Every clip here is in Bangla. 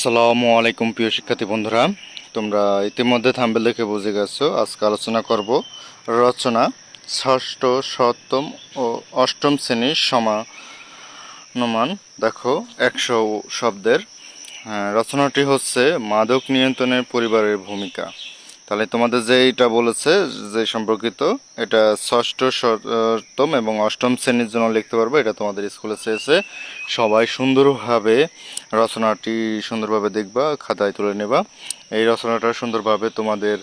আসসালামু আলাইকুম প্রিয় শিক্ষার্থী বন্ধুরা। তোমরা ইতিমধ্যে থাম্বেল দেখে বুঝে গেছো আজকে আলোচনা করব রচনা ষষ্ঠ সপ্তম ও অষ্টম শ্রেণির সমানমান। দেখো একশো শব্দের হ্যাঁ, রচনাটি হচ্ছে মাদক নিয়ন্ত্রণের পরিবারের ভূমিকা। তাহলে তোমাদের যে এটা বলেছে, যে সম্পর্কিত, এটা ষষ্ঠ সপ্তম এবং অষ্টম শ্রেণির জন্য লিখতে পারবে, এটা তোমাদের স্কুলে চেয়েছে। সবাই সুন্দরভাবে রচনাটি সুন্দরভাবে দেখবা, খাতায় তুলে নেবা। এই রচনাটা সুন্দরভাবে তোমাদের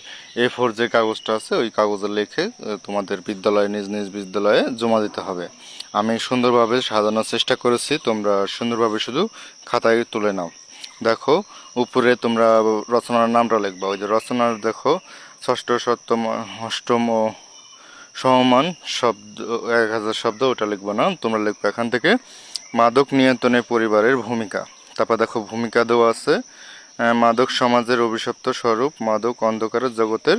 এ ফোর যে কাগজটা আছে, ওই কাগজে লিখে তোমাদের বিদ্যালয়ে, নিজ নিজ বিদ্যালয়ে জমা দিতে হবে। আমি সুন্দরভাবে সাজানোর চেষ্টা করেছি, তোমরা সুন্দরভাবে শুধু খাতায় তুলে নাও। দেখো উপরে তোমরা রচনার নামটা লিখবা। ওই যে রচনার দেখো ষষ্ঠ সপ্তম অষ্টম ও সমমান শব্দ এক হাজার শব্দ ওটা লিখব না। তোমরা লিখবে এখান থেকে মাদক নিয়ন্ত্রণে পরিবারের ভূমিকা। তারপর দেখো ভূমিকা দেওয়া আছে মাদক সমাজের অভিশপ্ত স্বরূপ মাদক অন্ধকারের জগতের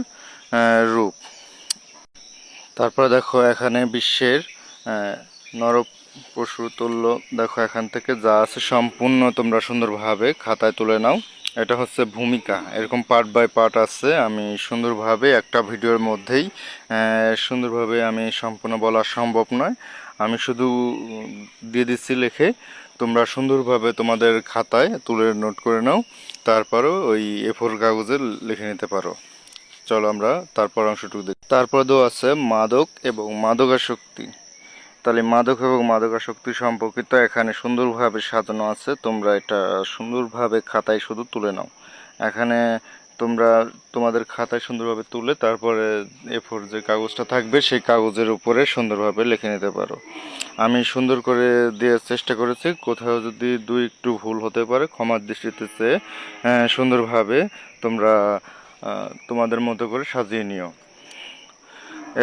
রূপ। তারপর দেখো এখানে বিশ্বের আহ, নর পশু তুল্য। দেখো, এখান থেকে যা আছে সম্পূর্ণ তোমরা সুন্দরভাবে খাতায় তুলে নাও। এটা হচ্ছে ভূমিকা। এরকম পার্ট বাই পার্ট আছে। আমি সুন্দরভাবে একটা ভিডিওর মধ্যেই সুন্দরভাবে আমি সম্পূর্ণ বলা সম্ভব নয়। আমি শুধু দিয়ে দিচ্ছি লিখে। তোমরা সুন্দরভাবে তোমাদের খাতায় তুলে নোট করে নাও। তারপরও ওই এ ফোর কাগজে লিখে নিতে পারো। চলো আমরা তারপর অংশটুকু দেখি। তারপর দেওয়া আছে মাদক এবং মাদকাসক্তি। তাহলে মাদক এবং মাদকাসক্তি সম্পর্কিত এখানে সুন্দরভাবে সাজানো আছে। তোমরা এটা সুন্দরভাবে খাতায় শুধু তুলে নাও। এখানে তোমরা তোমাদের খাতায় সুন্দরভাবে তুলে তারপরে এ ফোর যে কাগজটা থাকবে, সেই কাগজের উপরে সুন্দরভাবে লিখে নিতে পারো। আমি সুন্দর করে দেওয়ার চেষ্টা করেছি। কোথাও যদি দুই একটু ভুল হতে পারে, ক্ষমার দৃষ্টিতে চেয়ে সুন্দরভাবে তোমরা তোমাদের মতো করে সাজিয়ে নিও।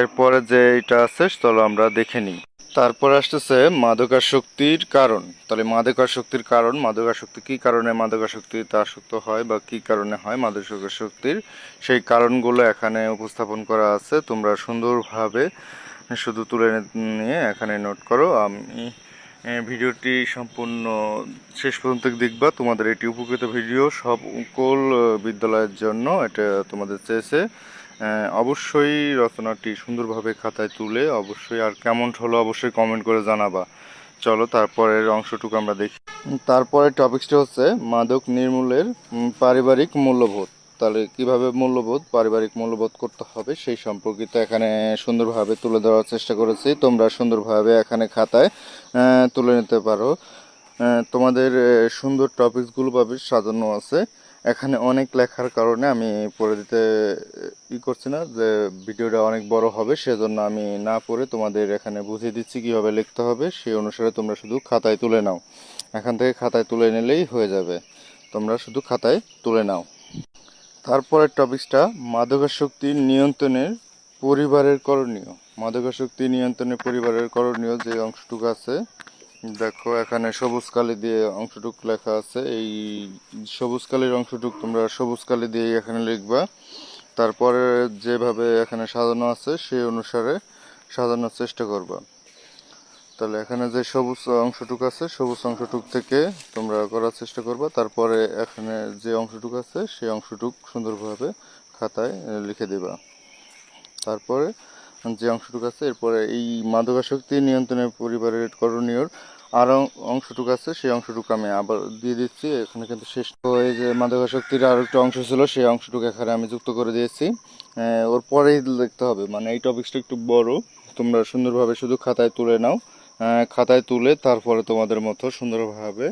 এরপরে যে এটা আছে, চলো আমরা দেখে নিই। তারপর আসতেছে মাদকাসক্তির কারণ। তাহলে মাদকাসক্তির কারণ, মাদকাসক্তি কি কারণে মাদকাসক্তিতে আসক্ত হয় বা কি কারণে হয় মাদকাসক্তির? সেই কারণগুলো এখানে উপস্থাপন করা আছে। তোমরা সুন্দরভাবে শুধু তুলে নিয়ে এখানে নোট করো। আমি ভিডিওটি সম্পূর্ণ শেষ পর্যন্ত দেখবা। তোমাদের এটি উপকৃত ভিডিও সকল বিদ্যালয়ের জন্য। এটা তোমাদের চেয়েছে। অবশ্যই রচনাটি সুন্দরভাবে খাতায় তুলে অবশ্যই আর কেমন হলো অবশ্যই কমেন্ট করে জানাবা। চলো, তারপরের অংশটুকু আমরা দেখি। তারপরে টপিকসটা হচ্ছে মাদক নির্মূলের পারিবারিক মূল্যবোধ। তাহলে কীভাবে মূল্যবোধ, পারিবারিক মূল্যবোধ করতে হবে সেই সম্পর্কিত এখানে সুন্দরভাবে তুলে ধরার চেষ্টা করেছি। তোমরা সুন্দরভাবে এখানে খাতায় তুলে নিতে পারো। তোমাদের সুন্দর টপিকসগুলো পাবে, সাজানো আছে। এখানে অনেক লেখার কারণে আমি পড়ে দিতে ই করছি না যে ভিডিওটা অনেক বড় হবে, সেজন্য আমি না পড়ে তোমাদের এখানে বুঝিয়ে দিচ্ছি কীভাবে লিখতে হবে, সেই অনুসারে তোমরা শুধু খাতায় তুলে নাও। এখান থেকে খাতায় তুলে নিলেই হয়ে যাবে। তোমরা শুধু খাতায় তুলে নাও। তারপরের টপিকসটা, মাদকাসক্তি নিয়ন্ত্রণের পরিবারের করণীয়। মাদকাসক্তি নিয়ন্ত্রণে পরিবারের করণীয় যে অংশটুকু আছে দেখো, এখানে সবুজ কালি দিয়ে অংশটুক লেখা আছে। এই সবুজ কালির অংশটুক তোমরা সবুজ কালি দিয়ে এখানে লিখবা। তারপরে যেভাবে এখানে সাজানো আছে, সেই অনুসারে সাজানোর চেষ্টা করবা। তাহলে এখানে যে সবুজ অংশটুক আছে, সবুজ অংশটুক থেকে তোমরা করার চেষ্টা করবা। তারপরে এখানে যে অংশটুক আছে, সেই অংশটুক সুন্দরভাবে খাতায় লিখে দিবা। তারপরে যে অংশটুকু আছে, এরপরে এই মাদকাসক্তি নিয়ন্ত্রণের পরিবারের করণীয়র আরও অংশটুকু আছে, সেই অংশটুকু আমি আবার দিয়ে দিচ্ছি। এখানে কিন্তু শেষ তো এই যে মাদকাসক্তির আরও একটা অংশ ছিল, সেই অংশটুকু এখানে আমি যুক্ত করে দিয়েছি। ওর পরেই দেখতে হবে মানে এই টপিকসটা একটু বড়, তোমরা সুন্দরভাবে শুধু খাতায় তুলে নাও। খাতায় তুলে তারপরে তোমাদের মতো সুন্দরভাবে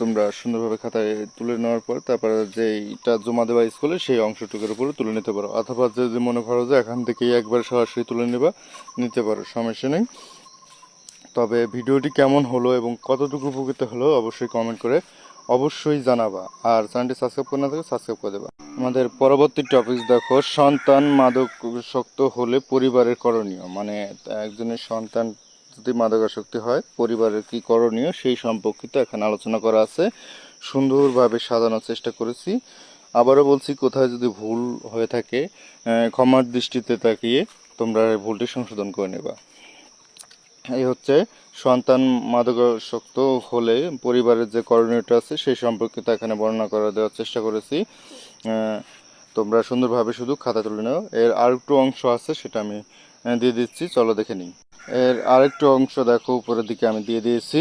তোমরা সুন্দরভাবে খাতায় তুলে নেওয়ার পর তারপরে যে এইটা জমা দেওয়া স্কুলে সেই অংশটুকুর উপরে তুলে নিতে পারো। অথবা যদি মনে করো যে এখান থেকেই একবার সরাসরি তুলে নেবা, নিতে পারো, সমস্যা নেই। তবে ভিডিওটি কেমন হলো এবং কতটুকু উপকৃত হলো অবশ্যই কমেন্ট করে অবশ্যই জানাবা। আর চ্যানেলটি সাবস্ক্রাইব করে না থাকে সাবস্ক্রাইব করে দেবা। আমাদের পরবর্তী টপিক দেখো, সন্তান মাদকাসক্ত হলে পরিবারের করণীয়। মানে একজনের সন্তান যদি মাদকাসক্তি হয়, পরিবারের কি করণীয় সেই সম্পর্কিত এখানে আলোচনা করা আছে। সুন্দরভাবে সাজানোর চেষ্টা করেছি। আবারও বলছি, কোথায় যদি ভুল হয়ে থাকে ক্ষমার দৃষ্টিতে তাকিয়ে তোমরা ভুলটি সংশোধন করে নেবা। এই হচ্ছে সন্তান মাদকাসক্ত হলে পরিবারের যে করণীয়টা আছে সেই সম্পর্কিত এখানে বর্ণনা করে দেওয়ার চেষ্টা করেছি। তোমরা সুন্দরভাবে শুধু খাতা তুলে নাও। এর আরেকটু অংশ আছে, সেটা আমি দিয়ে দিচ্ছি। চলো দেখে নিই। এর আরেকটু অংশ দেখো, উপরের দিকে আমি দিয়ে দিয়েছি।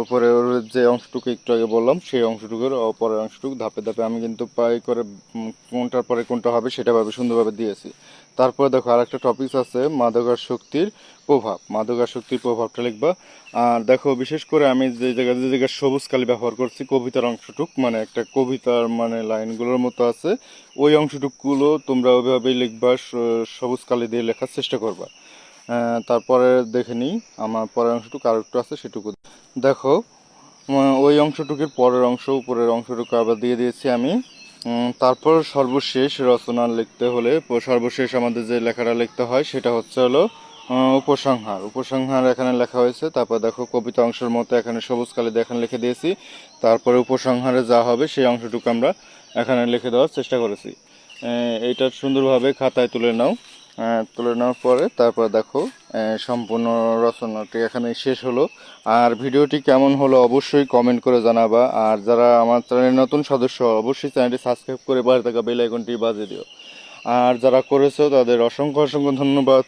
ওপরে ওর যে অংশটুকু একটু আগে বললাম, সেই অংশটুকুর পরের অংশটুকু ধাপে ধাপে আমি কিন্তু পাই করে কোনটার পরে কোনটা হবে সেটা ভাবে সুন্দরভাবে দিয়েছি। তারপরে দেখো আর একটা টপিক আছে মাদকাসক্তির প্রভাব। মাদকাসক্তির প্রভাবটা লিখবা। আর দেখো, বিশেষ করে আমি যে জায়গায় যে জায়গায় সবুজ কালি ব্যবহার করছি, কবিতার অংশটুক মানে একটা কবিতার মানে লাইনগুলোর মতো আছে, ওই অংশটুকগুলো তোমরা ওইভাবেই লিখবা সবুজ কালি দিয়ে লেখার চেষ্টা করবা। তারপরে দেখে নিই, আমার পরের অংশটুকু আর একটু আছে, সেটুকু। দেখো ওই অংশটুকুর পরের অংশ, উপরের অংশটুকু আবার দিয়ে দিয়েছি আমি। তারপর সর্বশেষ রচনা লিখতে হলে সর্বশেষ আমাদের যে লেখাটা লিখতে হয়, সেটা হচ্ছে হলো উপসংহার। উপসংহার এখানে লেখা হয়েছে, তারপর দেখো কবিতা অংশের মতো এখানে সবুজ কালি এখানে লিখে দিয়েছি। তারপরে উপসংহারে যা হবে সেই অংশটুকু আমরা এখানে লিখে দেওয়ার চেষ্টা করেছি। এইটা সুন্দরভাবে খাতায় তুলে নাও। তুলে নেওয়ার পরে তারপর দেখো সম্পূর্ণ রচনাটি এখানে শেষ হলো। আর ভিডিওটি কেমন হলো অবশ্যই কমেন্ট করে জানাবা। আর যারা আমার চ্যানেলের নতুন সদস্য, অবশ্যই চ্যানেলটি সাবস্ক্রাইব করে বাইরে থাকা বেল আইকনটি বাজিয়ে দিও। আর যারা করেছ, তাদের অসংখ্য অসংখ্য ধন্যবাদ।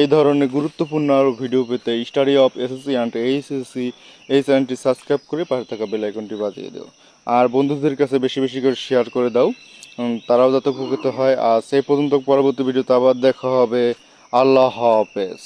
এই ধরনের গুরুত্বপূর্ণ আরও ভিডিও পেতে study of SSC and HSC এই চ্যানেলটি সাবস্ক্রাইব করে পাশে থাকা বেল আইকনটি বাজিয়ে দিও। আর বন্ধুদের কাছে বেশি বেশি করে শেয়ার করে দাও। তারাও যাতে উপকৃত হয়। আর সেই পর্যন্ত পরবর্তী ভিডিওতে আবার দেখা হবে। আল্লাহ হাফেজ।